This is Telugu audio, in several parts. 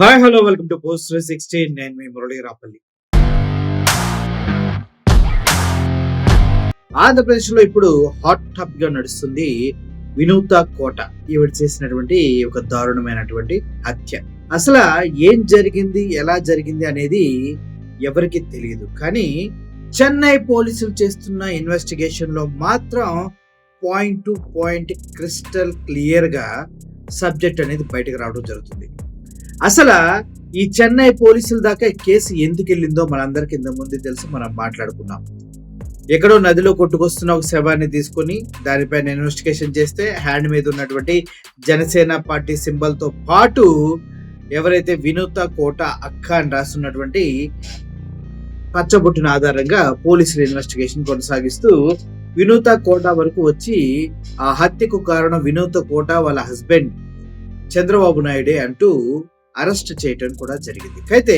Hi hello welcome to post sixteen నేను మీ మురళీ రాపల్లి. ఆంధ్రప్రదేశ్లో ఇప్పుడు హాట్ టాప్గా నడుస్తుంది వినూత కోట. ఈవిడ చేసినటువంటి ఒక దారుణమైనటువంటి హత్య. అసలు ఏం జరిగింది ఎలా జరిగింది అనేది ఎవరికి తెలియదు. కానీ చెన్నై పోలీసులు చేస్తున్న ఇన్వెస్టిగేషన్లో మాత్రం పాయింట్ టు పాయింట్ క్రిస్టల్ క్లియర్గా సబ్జెక్ట్ అనేది బయటకు రావడం జరుగుతుంది. అసలు ఈ చెన్నై పోలీసుల దాకా కేసు ఎందుకు వెళ్ళిందో మనందరికి ఇంత ముందు తెలుసు మనం మాట్లాడుకున్నాం. ఎక్కడో నదిలో కొట్టుకొస్తున్న ఒక శవాన్ని తీసుకొని దానిపైన ఇన్వెస్టిగేషన్ చేస్తే హ్యాండ్ మీద ఉన్నటువంటి జనసేన పార్టీ సింబల్తో పాటు ఎవరైతే వినూత కోట అక్క అని రాస్తున్నటువంటి పచ్చబొట్టున ఆధారంగా పోలీసులు ఇన్వెస్టిగేషన్ కొనసాగిస్తూ వినూత కోట వరకు వచ్చి ఆ హత్యకు కారణం వినూత కోట వాళ్ళ హస్బెండ్ చంద్రబాబు నాయుడే అంటూ అరెస్ట్ చేయటం కూడా జరిగింది. అయితే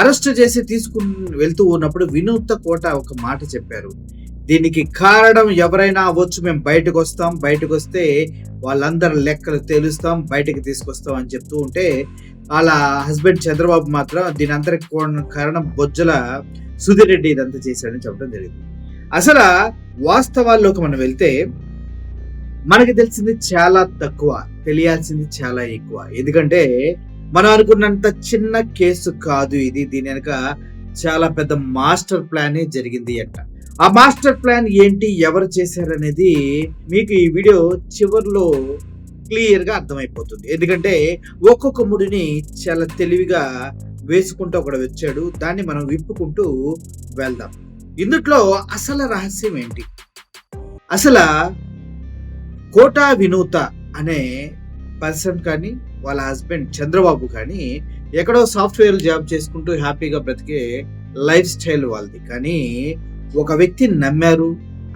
అరెస్ట్ చేసి తీసుకుని వెళ్తూ ఉన్నప్పుడు వినూత్న కోట ఒక మాట చెప్పారు. దీనికి కారణం ఎవరైనా అవ్వచ్చు మేము బయటకు వస్తాం. బయటకు వస్తే వాళ్ళందరి లెక్కలు తేలుస్తాం. బయటకు తీసుకొస్తాం అని చెప్తూ ఉంటే వాళ్ళ హస్బెండ్ చంద్రబాబు మాత్రం దీని అందరికి కారణం బొజ్జల సుధీర్ రెడ్డి ఇదంతా చేశాడని చెప్పడం జరిగింది. అసలు వాస్తవాల్లోకి మనం వెళ్తే మనకి తెలిసింది చాలా తక్కువ తెలియాల్సింది చాలా ఎక్కువ. ఎందుకంటే మనం అనుకున్నంత చిన్న కేసు కాదు ఇది. దీని వెనక చాలా పెద్ద మాస్టర్ ప్లాన్ జరిగింది అంట. ఆ మాస్టర్ ప్లాన్ ఏంటి ఎవరు చేశారనేది మీకు ఈ వీడియో చివరిలో క్లియర్గా అర్థమైపోతుంది. ఎందుకంటే ఒక్కొక్క ముడిని చాలా తెలివిగా వేసుకుంటూ ఒకడు వచ్చాడు. దాన్ని మనం విప్పుకుంటూ వెళ్దాం. ఇందుట్లో అసలు రహస్యం ఏంటి? అసలు కోటా వినూత అనే పర్సన్ కానీ వాళ్ళ హస్బెండ్ చంద్రబాబు కానీ ఎక్కడో సాఫ్ట్వేర్ జాబ్ చేసుకుంటూ హ్యాపీగా బ్రతికే లైఫ్ స్టైల్ వాళ్ళది. కానీ ఒక వ్యక్తిని నమ్మారు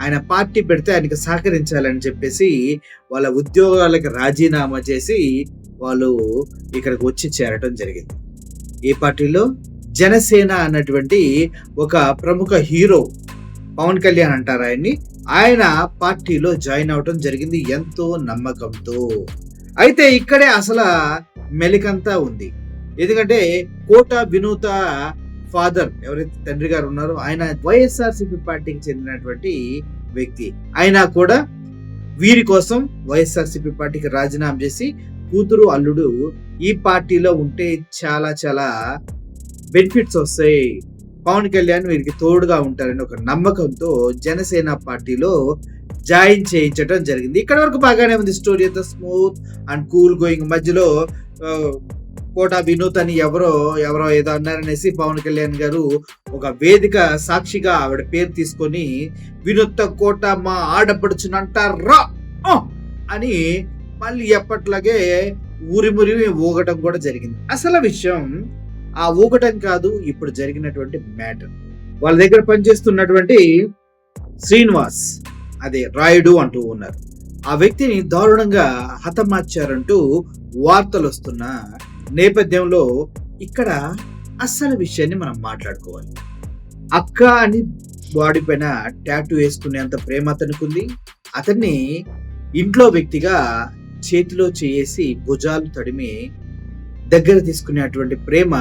ఆయన పార్టీ పెడితే ఆయనకి సహకరించాలని చెప్పేసి వాళ్ళ ఉద్యోగాలకు రాజీనామా చేసి వాళ్ళు ఇక్కడికి వచ్చి చేరటం జరిగింది. ఈ పార్టీలో జనసేన అన్నటువంటి ఒక ప్రముఖ హీరో పవన్ కళ్యాణ్ అంటారు ఆయన్ని. ఆయన పార్టీలో జాయిన్ అవటం జరిగింది ఎంతో నమ్మకంతో. అయితే ఇక్కడే అసలు మెలికంతా ఉంది. ఎందుకంటే కోట వినూత ఫాదర్ ఎవరైతే తండ్రి గారు ఉన్నారో ఆయన వైఎస్ఆర్సీపీ పార్టీకి చెందినటువంటి వ్యక్తి. అయినా కూడా వీరి కోసం వైఎస్ఆర్సీపీ పార్టీకి రాజీనామా చేసి కూతురు అల్లుడు ఈ పార్టీలో ఉంటే చాలా చాలా బెనిఫిట్స్ వస్తాయి. పవన్ కళ్యాణ్ వీరికి తోడుగా ఉంటారని ఒక నమ్మకంతో జనసేన పార్టీలో జాయిన్ చేయించడం జరిగింది. ఇక్కడ వరకు బాగానే ఉంది స్టోరీ అంతా స్మూత్ అండ్ కూల్ గోయింగ్. మధ్యలో కోట వినూత్ అని ఎవరో ఎవరో ఏదో అన్నారనేసి పవన్ కళ్యాణ్ గారు ఒక వేదిక సాక్షిగా ఆవిడ పేరు తీసుకొని వినూత్త కోట మా ఆడపడుచునంటారా? ఆ! అని మళ్ళీ ఎప్పట్లాగే ఊరి మురి ఊగటం కూడా జరిగింది. అసలు విషయం ఆ ఊగటం కాదు ఇప్పుడు జరిగినటువంటి మ్యాటర్. వాళ్ళ దగ్గర పనిచేస్తున్నటువంటి శ్రీనివాస్. అదే రాయుడు అంటూ ఉన్నారు. ఆ వ్యక్తిని దారుణంగా హతమార్చారంటూ వార్తలు వస్తున్న నేపథ్యంలో ఇక్కడ అస్సలు విషయాన్ని మనం మాట్లాడుకోవాలి. అక్క అని బాడీ పైన ట్యాటూ వేసుకునేంత ప్రేమ అతనికి ఉంది అతన్ని ఇంట్లో వ్యక్తిగా చేతిలో చేసి భుజాలు తడిమి దగ్గర తీసుకునేటువంటి ప్రేమ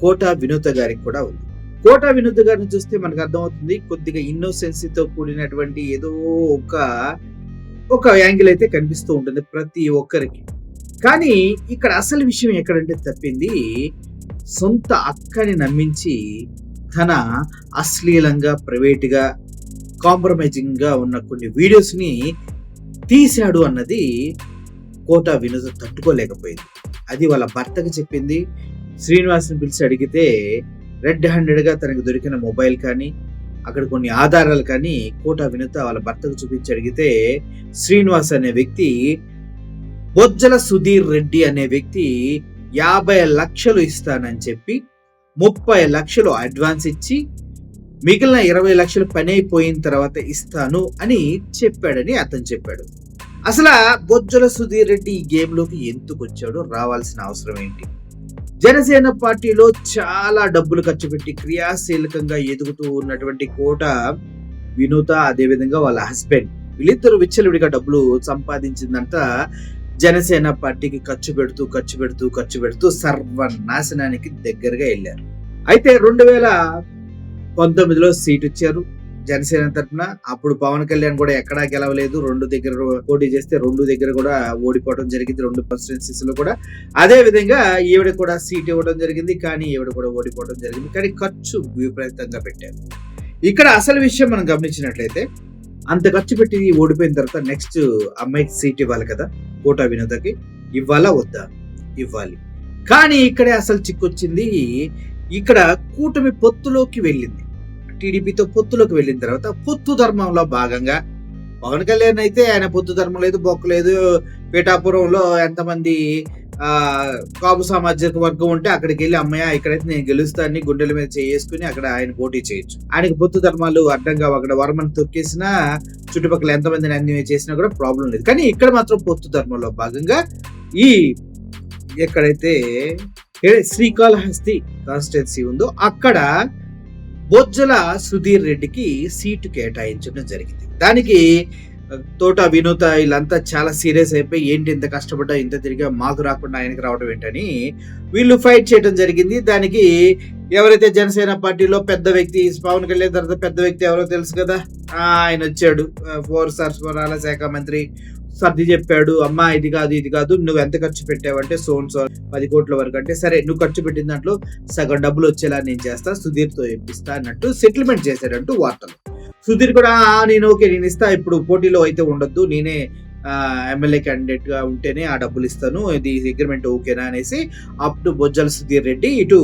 కోట వినూత గారికి కూడా ఉంది. కోట వినోద్ గారిని చూస్తే మనకు అర్థమవుతుంది కొద్దిగా ఇన్నోసెన్సీతో కూడినటువంటి ఏదో ఒక ఒక యాంగిల్ అయితే కనిపిస్తూ ఉంటుంది ప్రతి ఒక్కరికి. కానీ ఇక్కడ అసలు విషయం ఎక్కడంటే తప్పింది సొంత అక్కని నమ్మించి తన అశ్లీలంగా ప్రైవేట్గా కాంప్రమైజింగ్గా ఉన్న కొన్ని వీడియోస్ని తీశాడు అన్నది కోట వినోద తట్టుకోలేకపోయింది. అది వాళ్ళ భర్తకి చెప్పింది. శ్రీనివాస్ని పిలిచి అడిగితే రెడ్ హ్యాండెడ్గా తనకు దొరికిన మొబైల్ కానీ అక్కడ కొన్ని ఆధారాలు కానీ కోట వినుత వాళ్ళ భర్తకు చూపించి అడిగితే శ్రీనివాస్ అనే వ్యక్తి బొజ్జల సుధీర్ రెడ్డి అనే వ్యక్తి యాభై లక్షలు ఇస్తానని చెప్పి ముప్పై లక్షలు అడ్వాన్స్ ఇచ్చి మిగిలిన ఇరవై లక్షలు పని అయిపోయిన తర్వాత ఇస్తాను అని చెప్పాడని అతను చెప్పాడు. అసలు బొజ్జల సుధీర్ రెడ్డి ఈ గేమ్లోకి ఎందుకు వచ్చాడో రావాల్సిన అవసరం ఏంటి? జనసేన పార్టీలో చాలా డబ్బులు ఖర్చు పెట్టి క్రియాశీలకంగా ఎదుగుతూ ఉన్నటువంటి కోట వినూత అదేవిధంగా వాళ్ళ హస్బెండ్ వీళ్ళిద్దరు విచ్చలవిడిగా డబ్బులు సంపాదించిందంతా జనసేన పార్టీకి ఖర్చు పెడుతూ ఖర్చు పెడుతూ ఖర్చు పెడుతూ సర్వనాశనానికి దగ్గరగా వెళ్ళారు. అయితే రెండు వేల పంతొమ్మిదిలో సీట్ ఇచ్చారు. జనసేన తరఫున అప్పుడు పవన్ కళ్యాణ్ కూడా ఎక్కడా గెలవలేదు. రెండు దగ్గర పోటీ చేస్తే రెండు దగ్గర కూడా ఓడిపోవడం జరిగింది. రెండు కాన్స్టిట్యున్సీస్లో కూడా. అదే విధంగా ఈవిడ కూడా సీట్ ఇవ్వడం జరిగింది. కానీ ఈవిడ కూడా ఓడిపోవడం జరిగింది. కానీ ఖర్చు విపరీతంగా పెట్టారు. ఇక్కడ అసలు విషయం మనం గమనించినట్లయితే అంత ఖర్చు పెట్టి ఓడిపోయిన తర్వాత నెక్స్ట్ అమ్మాయికి సీట్ ఇవ్వాలి కదా కోటా వినోదకి. ఇవ్వాలా వద్దా? ఇవ్వాలి. కానీ ఇక్కడే అసలు చిక్కొచ్చింది ఇక్కడ కూటమి పొత్తులోకి వెళ్ళింది. టీడీపీతో పొత్తులోకి వెళ్ళిన తర్వాత పొత్తు ధర్మంలో భాగంగా పవన్ కళ్యాణ్ అయితే ఆయన పొత్తు ధర్మం లేదు బొక్క లేదు. పీఠాపురంలో ఎంతమంది ఆ కాపు సామాజిక వర్గం ఉంటే అక్కడికి వెళ్ళి అమ్మయ్య ఇక్కడైతే నేను గెలుస్తానని గుండెల మీద చేసుకుని అక్కడ ఆయన పోటీ చేయొచ్చు. ఆయనకి పొత్తు ధర్మాలు అడ్డంగా అక్కడ వర్మను తొక్కేసినా చుట్టుపక్కల ఎంతమందిని అన్ని చేసినా కూడా ప్రాబ్లం లేదు. కానీ ఇక్కడ మాత్రం పొత్తు ధర్మంలో భాగంగా ఈ ఎక్కడైతే శ్రీకాళహస్తి కాన్స్టిట్యున్సీ ఉందో అక్కడ బొజ్జల సుధీర్ రెడ్డికి సీటు కేటాయించడం జరిగింది. దానికి తోట వినూత వీళ్ళంతా చాలా సీరియస్ అయిపోయి ఏంటి ఇంత కష్టపడ్డా ఇంత తిరిగా మాకు రాకుండా ఆయనకి రావడం ఏంటని వీళ్ళు ఫైట్ చేయడం జరిగింది. దానికి ఎవరైతే జనసేన పార్టీలో పెద్ద వ్యక్తి పవన్ కళ్యాణ్ తర్వాత పెద్ద వ్యక్తి ఎవరో తెలుసు కదా? ఆయన వచ్చాడు. ఫోర్ సరఫరాల శాఖ మంత్రి సర్ది చెప్పాడు అమ్మా ఇది కాదు ఇది కాదు నువ్వు ఎంత ఖర్చు పెట్టావంటే సోన్ సో పది కోట్ల వరకు అంటే సరే నువ్వు ఖర్చు పెట్టిన దాంట్లో సగం డబ్బులు వచ్చేలా నేను చేస్తా సుధీర్తో ఇప్పిస్తా అన్నట్టు సెటిల్మెంట్ చేశాడంటూ వార్తలు. సుధీర్ కూడా నేను ఓకే నేను ఇస్తా ఇప్పుడు పోటీలో అయితే ఉండొద్దు నేనే ఎమ్మెల్యే క్యాండిడేట్గా ఉంటేనే ఆ డబ్బులు ఇస్తాను ఇది అగ్రిమెంట్ ఓకేనా? అనేసి అప్పుడు బొజ్జల సుధీర్ రెడ్డి ఇటు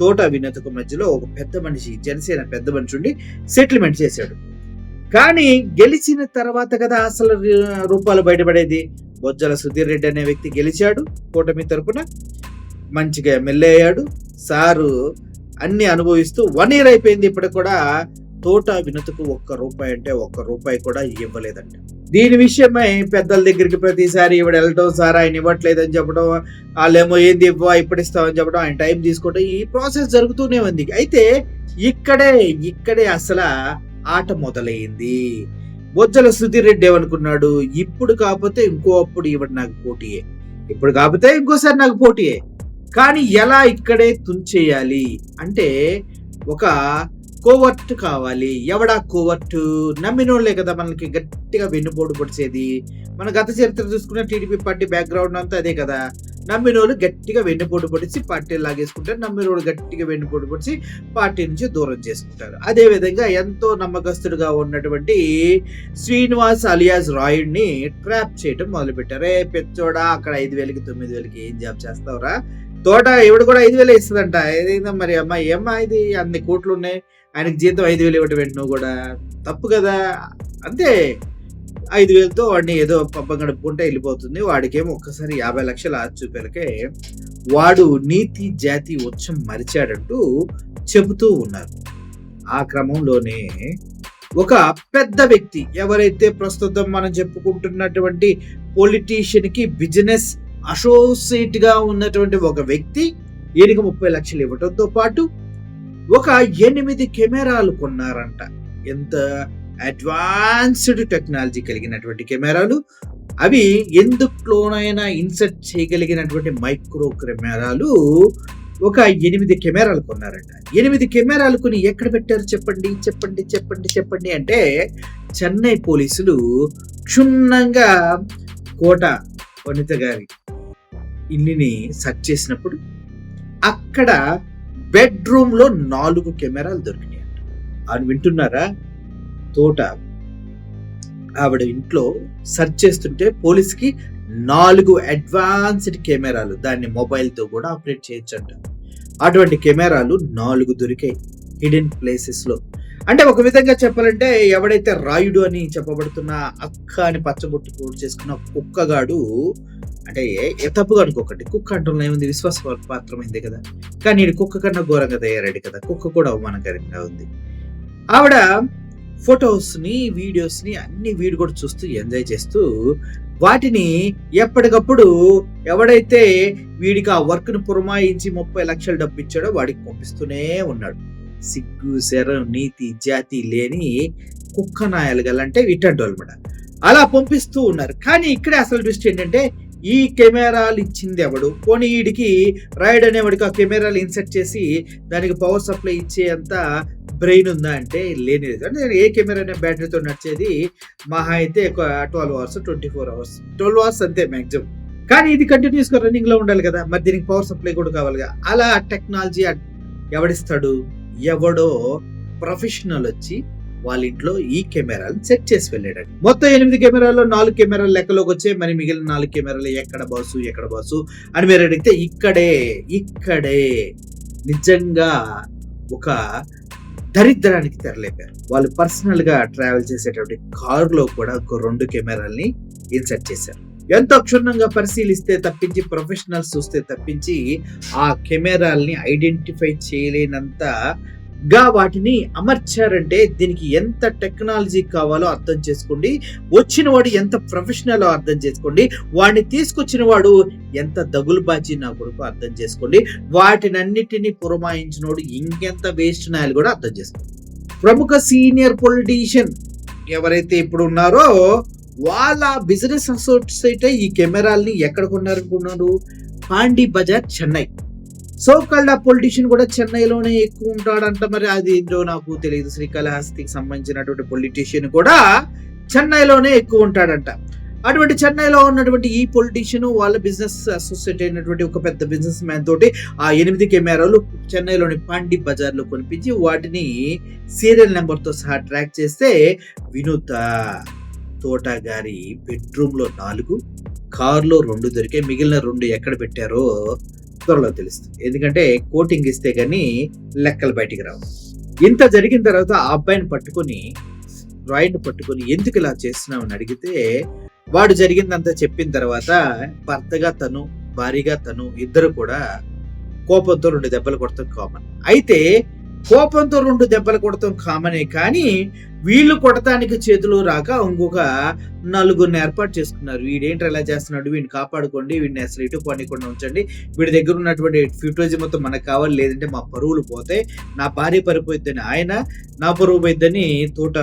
తోట వినతకు మధ్యలో ఒక పెద్ద మనిషి జనసేన పెద్ద మనిషి ఉండి సెటిల్మెంట్ చేశాడు. కానీ గెలిచిన తర్వాత కదా అసలు రూపాలు బయటపడేది. బొజ్జల సుధీర్ రెడ్డి అనే వ్యక్తి గెలిచాడు కూటమి తరపున మంచిగా ఎమ్మెల్యే అయ్యాడు. సారు అన్ని అనుభవిస్తూ వన్ ఇయర్ అయిపోయింది ఇప్పటికి కూడా. తోట వినతకు ఒక్క రూపాయి అంటే ఒక్క రూపాయి కూడా ఇవ్వలేదంట. దీని విషయమై పెద్దల దగ్గరికి ప్రతిసారి ఇవిడ వెళ్ళటం సార్ ఆయన ఇవ్వట్లేదని చెప్పడం వాళ్ళేమో ఏంది ఇవ్వ ఇప్పుడు చెప్పడం ఆయన టైం తీసుకోవడం ఈ ప్రాసెస్ జరుగుతూనే ఉంది. అయితే ఇక్కడే ఇక్కడే అసలు ఆట మొదలైంది. బొజ్జల సుధీరెడ్డి ఏమనుకున్నాడు? ఇప్పుడు కాకపోతే ఇంకో అప్పుడు ఇవ్వడు నాకు పోటీయే. ఇప్పుడు కాకపోతే ఇంకోసారి నాకు పోటీయే. కానీ ఎలా ఇక్కడే తుంచేయాలి? అంటే ఒక కోవర్ట్ కావాలి. ఎవడా కోవర్ట్? నమ్మినోళ్ళే కదా మనకి గట్టిగా వెన్నుపోటు పొడిచేది. మన గత చరిత్ర చూసుకున్న టీడీపీ పార్టీ బ్యాక్గ్రౌండ్ అంతా అదే కదా. నమ్మినోళ్ళు గట్టిగా వెన్నుపోటు పొడిచి పార్టీ లాగేసుకుంటారు. నమ్మినోళ్ళు గట్టిగా వెన్నుపోటు పొడిచి పార్టీ నుంచి దూరం చేసుకుంటారు. అదే విధంగా ఎంతో నమ్మకస్తుడుగా ఉన్నటువంటి శ్రీనివాస్ అలియాస్ రాయుడిని ట్రాప్ చేయడం మొదలుపెట్టారు. ఏ పెచ్చోడా అక్కడ ఐదు వేలకి తొమ్మిది వేలకి ఏం జాబ్ చేస్తావురా? తోట ఇవిడ కూడా ఐదు వేలు ఇస్తుందంట. ఏదైందా మరి అమ్మా ఏమ్మా ఇది? అన్ని కోట్లు ఉన్నాయి. ఆయనకి జీతం ఐదు వేలు ఇవ్వటం ఏంటి? నువ్వు కూడా తప్పు కదా. అంతే. ఐదు వేలతో వాడిని ఏదో పబ్బం గడుపుకుంటే వెళ్ళిపోతుంది. వాడికేమో ఒక్కసారి యాభై లక్షల ఆచూపేలకే వాడు నీతి జాతి ఉచ్చం మరిచాడంటూ చెబుతూ ఉన్నారు. ఆ క్రమంలోనే ఒక పెద్ద వ్యక్తి ఎవరైతే ప్రస్తుతం మనం చెప్పుకుంటున్నటువంటి పొలిటీషియన్కి బిజినెస్ అసోసియేట్గా ఉన్నటువంటి ఒక వ్యక్తి ఈయనకి ముప్పై లక్షలు ఇవ్వడంతో పాటు ఒక ఎనిమిది కెమెరాలు కొన్నారంట. ఎంత అడ్వాన్స్డ్ టెక్నాలజీ కలిగినటువంటి కెమెరాలు. అవి ఎందులోనైనా ఇన్సర్ట్ చేయగలిగినటువంటి మైక్రో కెమెరాలు ఒక ఎనిమిది కెమెరాలు కొన్నారంట. ఎనిమిది కెమెరాలు కొని ఎక్కడ పెట్టారు చెప్పండి చెప్పండి చెప్పండి చెప్పండి అంటే చెన్నై పోలీసులు క్షుణ్ణంగా కోట వనిత గారి ఇల్లుని సెర్చ్ చేసినప్పుడు అక్కడ బెడ్రూమ్లో నాలుగు కెమెరాలు దొరికినాయి అని వింటున్నారా? తోట ఆవిడ ఇంట్లో సెర్చ్ చేస్తుంటే పోలీస్కి నాలుగు అడ్వాన్స్డ్ కెమెరాలు దాన్ని మొబైల్తో కూడా ఆపరేట్ చేయొచ్చంట. అటువంటి కెమెరాలు నాలుగు దొరికాయి హిడెన్ ప్లేసెస్లో. అంటే ఒక విధంగా చెప్పాలంటే ఎవడైతే రాయుడు అని చెప్పబడుతున్న అక్క అని పచ్చబొట్టు పోటు చేసుకున్న కుక్కగాడు అంటే ఏ- తప్పుగా అనుకోకండి. కుక్క అంటున్న ఏముంది? విశ్వాస పాత్రమైంది కదా. కానీ ఈడు కుక్క కన్నా ఘోరంగా తయారాడు కదా. కుక్క కూడా అవమానకరంగా ఉంది. ఆవిడ ఫొటోస్ని వీడియోస్ని అన్ని వీడు కూడా చూస్తూ ఎంజాయ్ చేస్తూ వాటిని ఎప్పటికప్పుడు ఎవడైతే వీడికి ఆ వర్క్ను పురమాయించి ముప్పై లక్షలు డబ్బు ఇచ్చాడో వాడికి పంపిస్తూనే ఉన్నాడు. సిగ్గు శరం నీతి జాతి లేని కుక్క నాయాలు గలంటే ఇట్టంటి అలా పంపిస్తూ ఉన్నారు. కానీ ఇక్కడే అసలు దృష్టి ఏంటంటే ఈ కెమెరాలు ఇచ్చింది ఎవడు? పోనీ వీడికి రైడ్ అనేవాడికి ఆ కెమెరాలు ఇన్సెట్ చేసి దానికి పవర్ సప్లై ఇచ్చేంత బ్రెయిన్ ఉందా అంటే లేనిది. అంటే ఏ కెమెరా అనే బ్యాటరీతో నడిచేది మహా అయితే ఒక twelve hours twenty four hours twelve hours అంతే మ్యాక్సిమం కానీ ఇది కంటిన్యూస్గా రన్నింగ్లో ఉండాలి కదా. మరి దీనికి పవర్ సప్లై కూడా కావాలి కదా అలా టెక్నాలజీ ఎవడిస్తాడు? ఎవడో ప్రొఫెషనల్ వచ్చి వాళ్ళ ఇంట్లో ఈ కెమెరాలు సెట్ చేసి వెళ్ళాడు మొత్తం ఎనిమిది కెమెరాల్లో నాలుగు కెమెరాలు లెక్కలోకి వచ్చే మరి మిగిలిన నాలుగు కెమెరాలు ఎక్కడ బాసు ఎక్కడ బాసు అని మీరు అడిగితే ఇక్కడే ఇక్కడే నిజంగా ఒక దరిద్రానికి తెరలేపారు. వాళ్ళు పర్సనల్గా ట్రావెల్ చేసేటువంటి కారులో కూడా ఒక రెండు కెమెరాల్ని ఇన్సర్ట్ చేశారు. ఎంతో క్షుణ్ణంగా పరిశీలిస్తే తప్పించి ప్రొఫెషనల్స్ చూస్తే తప్పించి ఆ కెమెరాల్ని ఐడెంటిఫై చేయలేనంత గా వాటిని అమర్చారంటే దీనికి ఎంత టెక్నాలజీ కావాలో అర్థం చేసుకోండి. వచ్చిన వాడు ఎంత ప్రొఫెషనల్ అర్థం చేసుకోండి. వాడిని తీసుకొచ్చిన వాడు ఎంత దగులుబాజీ నా కొడుకు అర్థం చేసుకోండి. వాటినన్నిటిని పురమాయించినోడు ఇంకెంత వేస్ట్ నాయలు కూడా అర్థం చేసుకోండి. ప్రముఖ సీనియర్ పొలిటీషియన్ ఎవరైతే ఇప్పుడు ఉన్నారో వాళ్ళ బిజినెస్ అసోసియేట్ ఈ కెమెరాల్ని ఎక్కడ కొన్నారనుకున్నారు? పాండి బజార్ చెన్నై. సో కల్డ్ ఆ పొలిటీషియన్ కూడా చెన్నైలోనే ఎక్కువ ఉంటాడంట మరి. అది ఏంటో నాకు తెలియదు. శ్రీకాళహస్తికి సంబంధించినటువంటి పొలిటీషియన్ కూడా చెన్నైలోనే ఎక్కువ ఉంటాడంట. అటువంటి చెన్నైలో ఉన్నటువంటి ఈ పొలిటీషియన్ వాళ్ళ బిజినెస్ అసోసియేట్ అయినటువంటి ఒక పెద్ద బిజినెస్ మ్యాన్ తోటి ఆ ఎనిమిది కెమెరాలు చెన్నైలోని పాండి బజార్లో కొనిపించి వాటిని సీరియల్ నెంబర్తో సహా ట్రాక్ చేస్తే వినూత తోట గారి బెడ్రూమ్లో నాలుగు కారులో రెండు దొరికే మిగిలిన రెండు ఎక్కడ పెట్టారో త్వరలో తెలుస్తుంది. ఎందుకంటే కోటింగ్ ఇస్తే కానీ లెక్కలు బయటికి రావు. ఇంత జరిగిన తర్వాత ఆ అబ్బాయిని పట్టుకొని రాయిని పట్టుకొని ఎందుకు ఇలా చేస్తున్నామని అడిగితే వాడు జరిగిందంతా చెప్పిన తర్వాత భర్తగా తను భారీగా తను ఇద్దరు కూడా కోపంతో రెండు దెబ్బలు కొడతాం కామన్ అయితే కోపంతో రెండు దెబ్బలు కొడతాం కామనే కానీ వీళ్ళు కొడటానికి చేతులు రాక ఇంకొక నలుగురిని ఏర్పాటు చేసుకున్నారు. వీడేంటి ఎలా చేస్తున్నాడు? వీడిని కాపాడుకోండి వీడిని అసలు ఇటు పనికుండా ఉంచండి. వీడి దగ్గర ఉన్నటువంటి ఫ్యూటోజీ మొత్తం మనకు కావాలి లేదంటే మా పరువులు పోతే నా భార్య పరిపోయిద్దని ఆయన నా పరువు పోయిద్దని తోట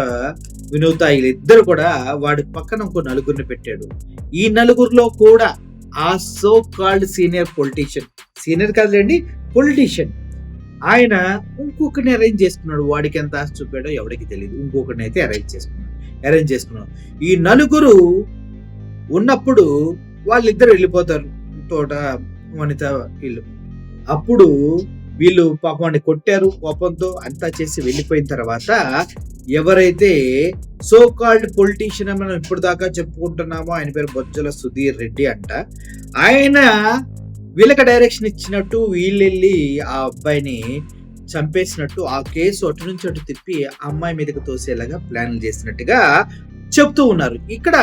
వినూత వీళ్ళిద్దరు కూడా వాడి పక్కన ఇంకో నలుగురిని పెట్టాడు. ఈ నలుగురిలో కూడా ఆ so called senior politician senior కాదులేండి పొలిటీషియన్ ఆయన ఇంకొకరిని అరేంజ్ చేసుకున్నాడు. వాడికి ఎంత ఆశ చూపాడో ఎవరికి తెలియదు ఇంకొకరిని అయితే అరేంజ్ చేసుకున్నాడు. అరేంజ్ చేసుకున్నాడు. ఈ నలుగురు ఉన్నప్పుడు వాళ్ళిద్దరు వెళ్ళిపోతారు. తోట వనిత వీళ్ళు. అప్పుడు వీళ్ళు పాపం కొట్టారు కోపంతో అంతా చేసి వెళ్ళిపోయిన తర్వాత ఎవరైతే సో కాల్డ్ పొలిటీషియన్ మనం ఇప్పుడు దాకా చెప్పుకుంటున్నామో ఆయన పేరు బొజ్జల సుధీర్ రెడ్డి అంట. ఆయన వీళ్ళకి డైరెక్షన్ ఇచ్చినట్టు వీళ్ళు వెళ్ళి ఆ అబ్బాయిని చంపేసినట్టు ఆ కేసు అటు నుంచి అటు తిప్పి ఆ అమ్మాయి మీదకి తోసేలాగా ప్లాన్ చేసినట్టుగా చెప్తూ ఉన్నారు. ఇక్కడ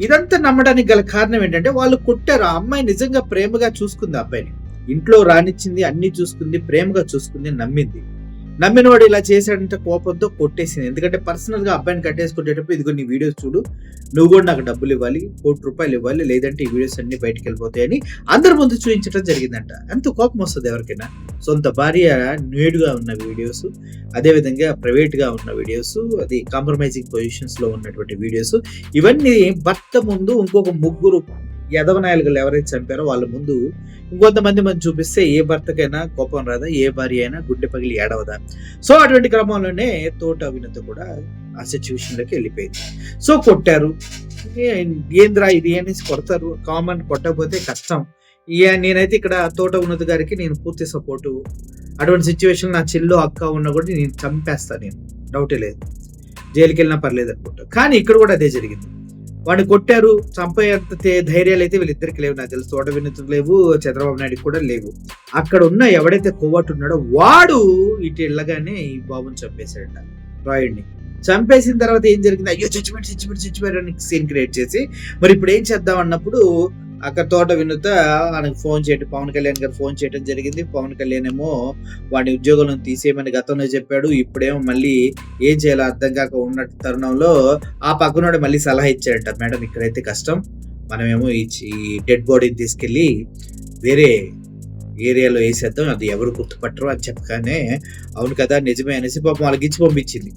ఇదంతా నమ్మడానికి గల కారణం ఏంటంటే వాళ్ళు కొట్టారు. ఆ అమ్మాయి నిజంగా ప్రేమగా చూసుకుంది ఆ అబ్బాయిని. ఇంట్లో రానిచ్చింది అన్ని చూసుకుంది ప్రేమగా చూసుకుంది నమ్మింది. నమ్మినవాడు ఇలా చేశాడంటే కోపంతో కొట్టేసింది. ఎందుకంటే పర్సనల్గా అబ్బాయిని కట్టేసుకునేటప్పుడు ఇదిగో నీ వీడియోస్ చూడు నువ్వు కూడా నాకు డబ్బులు ఇవ్వాలి కోటి రూపాయలు ఇవ్వాలి లేదంటే ఈ వీడియోస్ అన్ని బయటకు వెళ్ళిపోతాయని అందరి ముందు చూపించడం జరిగిందంట. ఎంత కోపం వస్తుంది ఎవరికైనా? సొంత భార్య న్యూడ్గా ఉన్న వీడియోస్ అదేవిధంగా ప్రైవేట్గా ఉన్న వీడియోస్ అది కాంప్రమైజింగ్ పొజిషన్స్లో ఉన్నటువంటి వీడియోస్ ఇవన్నీ భర్త ముందు ఇంకొక ముగ్గురు యదవనాయలుగా ఎవరైతే చంపారో వాళ్ళ ముందు ఇంకొంతమంది మనం చూపిస్తే ఏ భర్తకైనా కోపం రాదా ఏ భార్య అయినా గుండె పగిలి ఏడవదా? సో అటువంటి క్రమంలోనే తోట వినత కూడా ఆ సిచ్యువేషన్లోకి వెళ్ళిపోయింది. సో కొట్టారు. ఏ- ఏంద్రా ఇది అనేసి కొడతారు. కామన్ కొట్టకపోతే కష్టం. ఇక నేనైతే ఇక్కడ తోట ఉన్నత గారికి నేను పూర్తి సపోర్టు. అటువంటి సిచ్యువేషన్ నా చెల్లు అక్క ఉన్నా కూడా నేను చంపేస్తాను నేను. డౌటే లేదు. జైలుకి వెళ్ళినా పర్లేదు అనుకుంటా. కానీ ఇక్కడ కూడా అదే జరిగింది. వాడిని కొట్టారు చంపేంత ధైర్యాలు అయితే వీళ్ళిద్దరికి లేవు నాకు తెలుసు. తోట వినతులు లేవు చంద్రబాబు నాయుడు కూడా లేవు. అక్కడ ఉన్న ఎవడైతే కొవ్వట్టు ఉన్నాడో వాడు ఇటు వెళ్ళగానే ఈ బాబుని చంపేశాడట రాయుడిని. చంపేసిన తర్వాత ఏం జరిగింది? అయ్యో చచ్చిపోయాడు చచ్చిపోయాడు చచ్చిపోయాడు అని సీన్ క్రియేట్ చేసి మరి ఇప్పుడు ఏం చేద్దాం అన్నప్పుడు తోట వినుత ఆయనకు ఫోన్ చేయడం పవన్ కళ్యాణ్ గారు ఫోన్ చేయడం జరిగింది. పవన్ కళ్యాణ్ ఏమో వాడి ఉద్యోగంలో తీసేయమని గతంలో చెప్పాడు. ఇప్పుడేమో మళ్ళీ ఏం చేయాలో అర్థం కాక ఉన్న తరుణంలో ఆ పక్కనోడు మళ్ళీ సలహా ఇచ్చాడట. మేడం ఇక్కడైతే కష్టం. మనమేమో ఈ డెడ్ బాడీని తీసుకెళ్ళి వేరే ఏరియాలో వేసేద్దాం. అది ఎవరు గుర్తుపట్టరు అని చెప్పగానే అవును కదా నిజమే అనేసి పాపం వాళ్ళకి ఇచ్చి పంపించింది.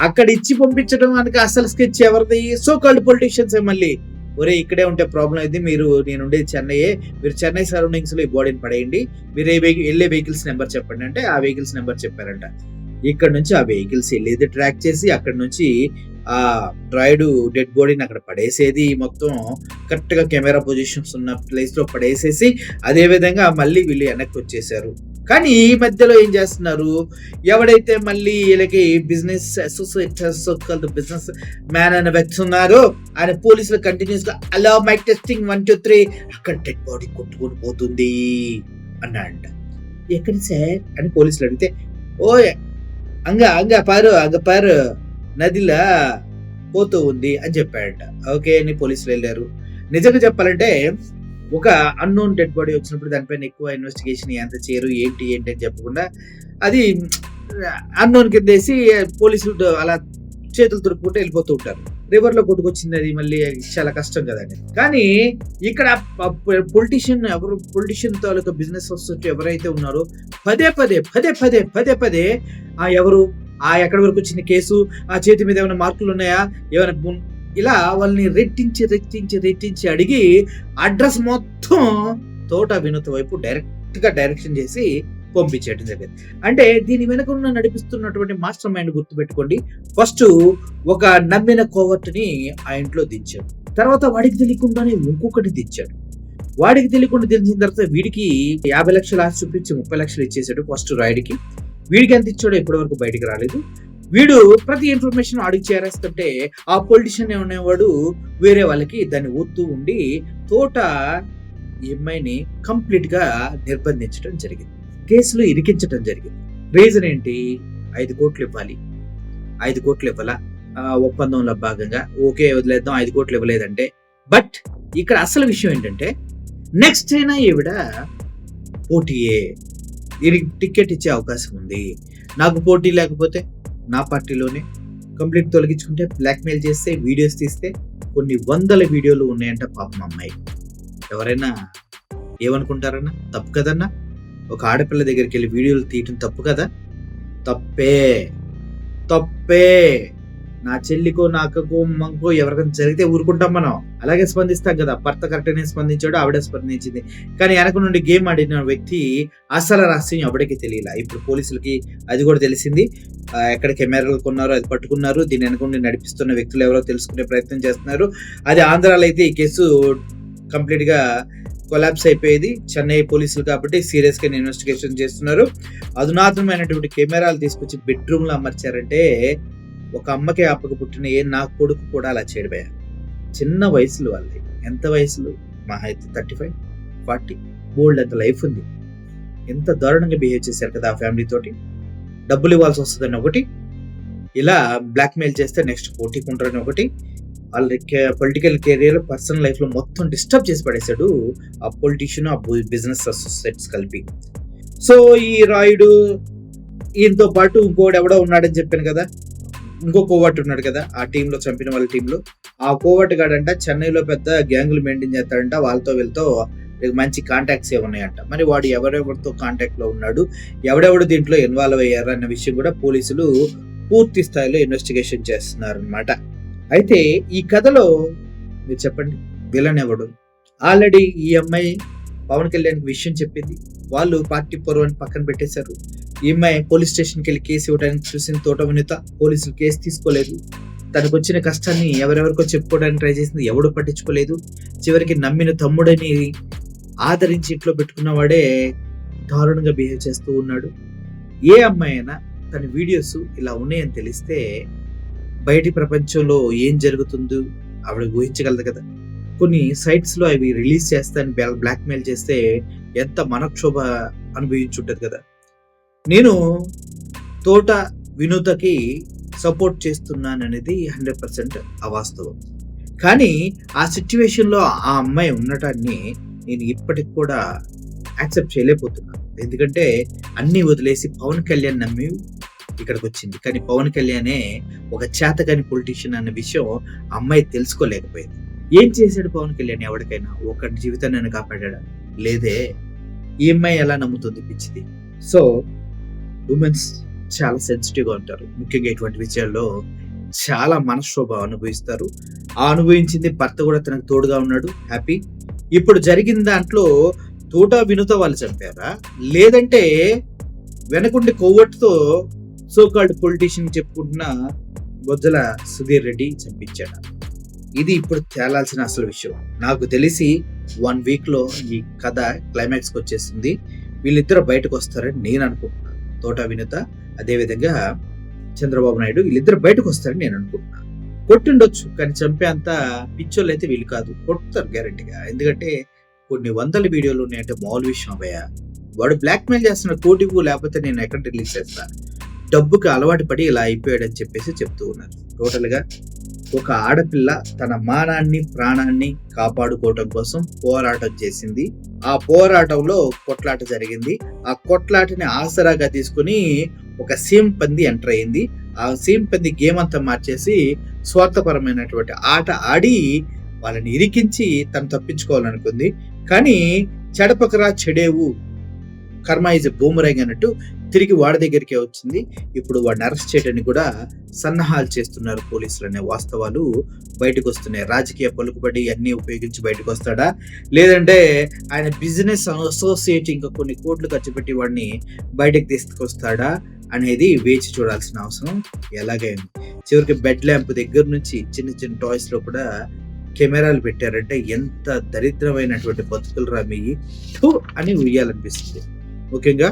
అక్కడ ఇచ్చి పంపించడం మనకి అసలు స్కెచ్ ఎవరిది? సో కాల్డ్ పొలిటీషియన్స్ మళ్ళీ. ఒరే ఇక్కడే ఉంటే ప్రాబ్లం అయింది మీరు నేను ఉండేది చెన్నైయే మీరు చెన్నై సరౌండింగ్స్లో ఈ బాడీని పడేయండి. మీరు ఏ వెహికల్ వెళ్ళే వెహికల్స్ నెంబర్ చెప్పండి అంటే ఆ వెహికల్స్ నెంబర్ చెప్పారంట. ఇక్కడ నుంచి ఆ వెహికల్స్ వెళ్ళేది ట్రాక్ చేసి అక్కడ నుంచి ఆ డ్రాయిడ్ డెడ్ బాడీని అక్కడ పడేసేది మొత్తం కరెక్ట్గా కెమెరా పొజిషన్స్ ఉన్న ప్లేస్లో పడేసేసి అదే విధంగా మళ్ళీ వీళ్ళు వెనక్కి వచ్చేసారు. కానీ ఈ మధ్యలో ఏం చేస్తున్నారు? ఎవడైతే మళ్ళీ వీళ్ళకి బిజినెస్ అసోసియేట్ బిజినెస్ మ్యాన్ అని వ్యక్తి ఉన్నారో ఆయన పోలీసులు కంటిన్యూస్గా అలా mic testing one two three అక్కడ డెడ్ బాడీ కొట్టుకొని పోతుంది అన్నాడంట. ఎక్కడ సార్? అని పోలీసులు అడిగితే ఓ అంగ అంగ పారు అంగ పారు. నదిలా పోతూ ఉంది అని చెప్పాడట. ఓకే అని పోలీసులు వెళ్ళారు? నిజంగా చెప్పాలంటే ఒక అన్నోన్ డెడ్ బాడీ వచ్చినప్పుడు దానిపైన ఎక్కువ ఇన్వెస్టిగేషన్ ఎంత చేయరు. ఏంటి ఏంటి అని చెప్పకుండా అది అన్నోన్ కింద వేసి పోలీసులు అలా చేతులు తుడుపుకుంటూ వెళ్ళిపోతూ ఉంటారు. రివర్లో కొట్టుకొచ్చింది అది మళ్ళీ చాలా కష్టం కదండి. కానీ ఇక్కడ పొలిటీషియన్ ఎవరు పొలిటీషియన్ తాలూకా బిజినెస్ వస్తున్నట్టు ఎవరైతే ఉన్నారో పదే పదే పదే పదే పదే పదే ఆ ఎవరు ఆ ఎక్కడి వరకు వచ్చిన కేసు? ఆ చేతి మీద ఏమైనా మార్కులు ఉన్నాయా? ఏమైనా ఇలా వాళ్ళని రెట్టించి రెట్టించి రెట్టించి అడిగి అడ్రస్ మొత్తం తోట వినూత వైపు డైరెక్ట్గా డైరెక్షన్ చేసి పంపించేయడం జరిగింది. అంటే దీని వెనుక ఉన్న నడిపిస్తున్నటువంటి మాస్టర్ మైండ్ గుర్తుపెట్టుకోండి. ఫస్ట్ ఒక నమ్మిన కోవర్ట్ని ఆ ఇంట్లో దించాడు. తర్వాత వాడికి తెలియకుండానే ఇంకొకటి దించాడు. వాడికి తెలియకుండా తెలిసిన తర్వాత వీడికి యాభై లక్షలు ఆశ చూపించి ముప్పై లక్షలు ఇచ్చేసాడు ఫస్ట్ రాయుడికి. వీడికి ఎంత ఇచ్చాడో ఇప్పటి వరకు బయటికి రాలేదు. వీడు ప్రతి ఇన్ఫర్మేషన్ అడిగి చేరేస్తుంటే ఆ పొలిటీషియన్ అనేవాడు వేరే వాళ్ళకి దాన్ని ఊతూ ఉండి తోట ఎంఐని కంప్లీట్గా నిర్బంధించడం జరిగింది. కేసులు ఇరికించడం జరిగింది. రీజన్ ఏంటి? ఐదు కోట్లు ఇవ్వాలి. ఐదు కోట్లు ఇవ్వాలా? ఆ, ఒప్పందంలో భాగంగా. ఓకే వదిలేద్దాం. ఐదు కోట్లు ఇవ్వలేదంటే. బట్ ఇక్కడ అసలు విషయం ఏంటంటే నెక్స్ట్ అయినా ఈవిడ పోటీయే. దీనికి టికెట్ ఇచ్చే అవకాశం ఉంది. నాకు పోటీ లేకపోతే నా పార్టీలోనే కంప్లీట్ తొలగించుకుంటే బ్లాక్మెయిల్ చేస్తే వీడియోస్ తీస్తే కొన్ని వందల వీడియోలు ఉన్నాయంట పాపం అమ్మాయి. ఎవరైనా ఏమనుకుంటారన్నా? తప్పు కదన్నా? ఒక ఆడపిల్ల దగ్గరికి వెళ్ళి వీడియోలు తీయటం తప్పు కదా? తప్పే. తప్పే. నా చెల్లికో నాకో మంకో ఎవరికైనా జరిగితే ఊరుకుంటాం మనం. అలాగే స్పందిస్తాం కదా. భర్త కరెక్ట్గానే స్పందించాడు ఆవిడ స్పందించింది. కానీ వెనక నుండి గేమ్ ఆడిన వ్యక్తి అసలు రహస్యం ఎవరికి తెలియలా. ఇప్పుడు పోలీసులకి అది కూడా తెలిసింది. ఎక్కడ కెమెరాలు కొన్నారో అది పట్టుకున్నారు. దీని వెనక నుండి నడిపిస్తున్న వ్యక్తులు ఎవరో తెలుసుకునే ప్రయత్నం చేస్తున్నారు. అది ఆంధ్రాలో అయితే ఈ కేసు కంప్లీట్గా కొలాప్స్ అయిపోయేది. చెన్నై పోలీసులు కాబట్టి సీరియస్గా ఇన్వెస్టిగేషన్ చేస్తున్నారు. అధునాతనమైనటువంటి కెమెరాలు తీసుకొచ్చి బెడ్రూమ్లో అమర్చారంటే ఒక అమ్మకి అప్పకి పుట్టిన ఏ నా కొడుకు కూడా అలా చేయడమే చిన్న వయసులో వాళ్ళది ఎంత వయసులో? మా అయితే థర్టీ ఫైవ్ ఫార్టీ. బోల్డ్ అంత లైఫ్ ఉంది. ఎంత దారుణంగా బిహేవ్ చేశారు కదా ఆ ఫ్యామిలీ తోటి. డబ్బులు ఇవ్వాల్సి వస్తుందని ఒకటి. ఇలా బ్లాక్మెయిల్ చేస్తే నెక్స్ట్ పోటీకి ఉంటారని ఒకటి. వాళ్ళ పొలిటికల్ కెరియర్ పర్సనల్ లైఫ్లో మొత్తం డిస్టర్బ్ చేసి పడేశాడు ఆ పొలిటీషియన్ ఆ బిజినెస్ అసోసియేట్స్ కలిపి. సో ఈ రాయుడు ఈయనతో పాటు ఇంకోటి ఎవడో ఉన్నాడని చెప్పాను కదా. ఇంకో కోవాట్ ఉన్నాడు కదా ఆ టీంలో లో చంపిన వాళ్ళ టీంలో. లో ఆ కోవాట్ గాడంట చెన్నైలో పెద్ద గ్యాంగులు మెయింటైన్ చేస్తాడంట వాళ్ళతో వీళ్ళతో మంచి కాంటాక్ట్స్ ఏ ఉన్నాయంట. మరి వాడు ఎవరెవరితో కాంటాక్ట్లో ఉన్నాడు ఎవడెవడు దీంట్లో ఇన్వాల్వ్ అయ్యారు అన్న విషయం కూడా పోలీసులు పూర్తి స్థాయిలో ఇన్వెస్టిగేషన్ చేస్తున్నారు అనమాట అయితే ఈ కథలో మీరు చెప్పండి విలన్ ఎవడు? ఆల్రెడీ ఈ అమ్మాయి పవన్ కళ్యాణ్కి విషయం చెప్పింది. వాళ్ళు పార్టీ పొరవని పక్కన పెట్టేశారు. ఈ అమ్మాయి పోలీస్ స్టేషన్కి వెళ్ళి కేసు ఇవ్వడానికి చూసిన తోట వినిత పోలీసులు కేసు తీసుకోలేదు. తనకు వచ్చిన కష్టాన్ని ఎవరెవరికో చెప్పుకోవడానికి ట్రై చేసింది ఎవడు పట్టించుకోలేదు. చివరికి నమ్మిన తమ్ముడని ఆదరించి ఇంట్లో పెట్టుకున్న వాడే దారుణంగా బిహేవ్ చేస్తూ ఉన్నాడు. ఏ అమ్మాయి అయినా తన వీడియోస్ ఇలా ఉన్నాయని తెలిస్తే బయటి ప్రపంచంలో ఏం జరుగుతుందో ఆవిడ ఊహించగలదు కదా. కొన్ని సైట్స్లో అవి రిలీజ్ చేస్తాయని బ్లాక్మెయిల్ చేస్తే ఎంత మనక్షోభ అనుభవించుంటది కదా. నేను తోట వినూతకి సపోర్ట్ చేస్తున్నాననేది హండ్రెడ్ పర్సెంట్ అవాస్తవం. కానీ ఆ సిచ్యువేషన్లో ఆ అమ్మాయి ఉండటాన్ని నేను ఇప్పటికి కూడా యాక్సెప్ట్ చేయలేకపోతున్నాను. ఎందుకంటే అన్ని వదిలేసి పవన్ కళ్యాణ్ నమ్మి ఇక్కడికి వచ్చింది కానీ పవన్ కళ్యాణే ఒక చేతగాని పొలిటీషియన్ అన్న విషయం ఆ అమ్మాయి తెలుసుకోలేకపోయింది. ఏం చేశాడు పవన్ కళ్యాణ్ ఎవరికైనా? ఒక జీవితాన్ని కాపాడా లేదే. ఈ అమ్మాయి ఎలా నమ్ముతుంది పిచ్చిది? సో ఉమెన్స్ చాలా సెన్సిటివ్గా ఉంటారు. ముఖ్యంగా ఇటువంటి విషయాల్లో చాలా మనక్షోభ అనుభవిస్తారు. ఆ అనుభవించింది భర్త కూడా తనకు తోడుగా ఉన్నాడు. హ్యాపీ ఇప్పుడు జరిగిన దాంట్లో తోటా వినుత వాళ్ళు చంపారా? లేదంటే వెనకుండి కొవ్వొట్టుతో సోకాల్డ్ పొలిటీషియన్ చెప్పుకుంటున్న బొజ్జల సుధీర్ రెడ్డి చంపించాడు? ఇది ఇప్పుడు తేలాల్సిన అసలు విషయం. నాకు తెలిసి వన్ వీక్లో ఈ కథ క్లైమాక్స్కి వచ్చేసింది. వీళ్ళిద్దరు బయటకు వస్తారని నేను అనుకుంటున్నాను తోట వినుత అదేవిధంగా చంద్రబాబు నాయుడు వీళ్ళిద్దరు బయటకు వస్తారని నేను అనుకుంటున్నాను కొట్టుండొచ్చు కానీ చంపే అంత పిచ్చోళ్ళు అయితే వీళ్ళు కాదు. కొడతారు గ్యారంటీగా. ఎందుకంటే కొన్ని వందల వీడియోలు ఉన్నాయంటే మామూలు విషయం అభయ వాడు బ్లాక్ మెయిల్ చేస్తున్న కోటికు లేకపోతే నేను ఎక్కడ రిలీజ్ చేస్తాను డబ్బుకి అలవాటు పడి ఇలా అయిపోయాడని చెప్పేసి చెప్తూ ఉన్నారు. టోటల్గా ఒక ఆడపిల్ల తన మానాన్ని ప్రాణాన్ని కాపాడుకోవటం కోసం పోరాటం చేసింది ఆ పోరాటంలో కొట్లాట జరిగింది. ఆ కొట్లాటని ఆసరాగా తీసుకుని ఒక సీమ్ పంది ఎంటర్ అయింది. ఆ సీమ్ పంది గేమ్ అంతా మార్చేసి స్వార్థపరమైనటువంటి ఆట ఆడి వాళ్ళని ఇరికించి తను తప్పించుకోవాలనుకుంది. కానీ చెడపకరా చెడేవు కర్మ ఇస్ బూమరంగ్ అన్నట్టు తిరిగి వాడి దగ్గరికే వచ్చింది. ఇప్పుడు వాడిని అరెస్ట్ చేయడానికి కూడా సన్నాహాలు చేస్తున్నారు పోలీసులు అనే వాస్తవాలు బయటకు వస్తున్నాయి రాజకీయ పలుకుబడి అన్ని ఉపయోగించి బయటకు వస్తాడా లేదంటే ఆయన బిజినెస్ అసోసియేట్ ఇంకా కొన్ని కోట్లు ఖర్చు పెట్టి వాడిని బయటకు తీసుకొస్తాడా అనేది వేచి చూడాల్సిన అవసరం ఎలాగే ఉంది చివరికి బెడ్ ల్యాంప్ దగ్గర నుంచి చిన్న చిన్న టాయ్స్లో కూడా కెమెరాలు పెట్టారంటే ఎంత దరిద్రమైనటువంటి బతుకులు రా అని ఉయ్యాలనిపిస్తుంది. ముఖ్యంగా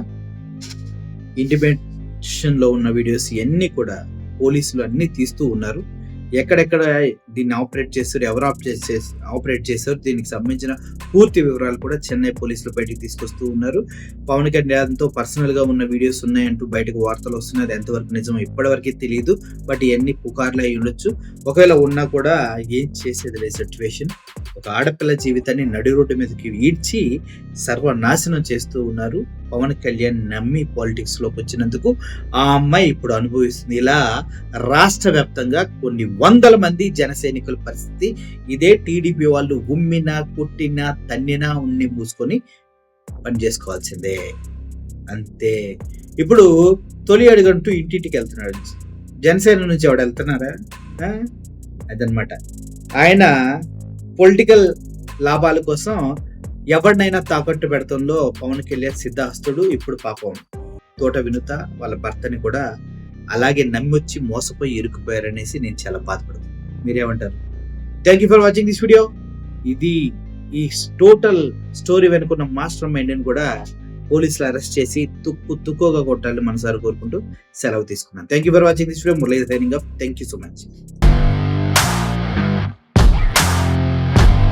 ఇంటిమేషన్లో ఉన్న వీడియోస్ ఇవన్నీ కూడా పోలీసులు అన్ని తీస్తూ ఉన్నారు. ఎక్కడెక్కడ దీన్ని ఆపరేట్ చేస్తారు ఎవరు ఆపరేట్ చేస్తారు ఆపరేట్ చేస్తారు దీనికి సంబంధించిన పూర్తి వివరాలు కూడా చెన్నై పోలీసులు బయటికి తీసుకొస్తూ ఉన్నారు. పవన్ కళ్యాణ్తో పర్సనల్గా ఉన్న వీడియోస్ ఉన్నాయంటూ బయటకు వార్తలు వస్తున్నాయి. ఎంతవరకు నిజం ఇప్పటివరకు తెలియదు. బట్ ఇవన్నీ పుకార్లు అయి ఉండొచ్చు. ఒకవేళ ఉన్నా కూడా ఏం చేసేది లేదు సిచ్యువేషన్ ఒక ఆడపిల్ల జీవితాన్ని నడి రోడ్డు మీదకి ఈడ్చి సర్వనాశనం చేస్తూ ఉన్నారు. పవన్ కళ్యాణ్ నమ్మి పాలిటిక్స్లోకి వచ్చినందుకు ఆ అమ్మాయి ఇప్పుడు అనుభవిస్తుంది. ఇలా రాష్ట్ర వ్యాప్తంగా కొన్ని వందల మంది జనసైనికుల పరిస్థితి ఇదే టీడీపీ వాళ్ళు ఉమ్మినా కుట్టినా తన్నినా ఉన్ని మూసుకొని పని చేసుకోవాల్సిందే అంతే. ఇప్పుడు తొలి అడుగంటూ ఇంటింటికి వెళ్తున్నాడు. జనసేన నుంచి ఎవడు వెళ్తున్నారా? అదనమాట ఆయన పొలిటికల్ లాభాల కోసం ఎవరినైనా తాకట్టు పెడతంలో పవన్ కళ్యాణ్ సిద్ధాస్తుడు ఇప్పుడు పాపం తోట వినుత వాళ్ళ భర్తని కూడా అలాగే నమ్మొచ్చి మోసపోయి ఇరుక్కుపోయారనేసి నేను చాలా బాధపడుతున్నాను మీరేమంటారు? Thank you for watching this video ఇది ఈ టోటల్ స్టోరీ వెనుకున్న మాస్టర్ మైండ్ని కూడా పోలీసులు అరెస్ట్ చేసి తుక్కు తుక్కుగా కొట్టాలని మనసారి కోరుకుంటూ సెలవు తీసుకున్నాను. Thank you for watching this video Murali signing up thank you so much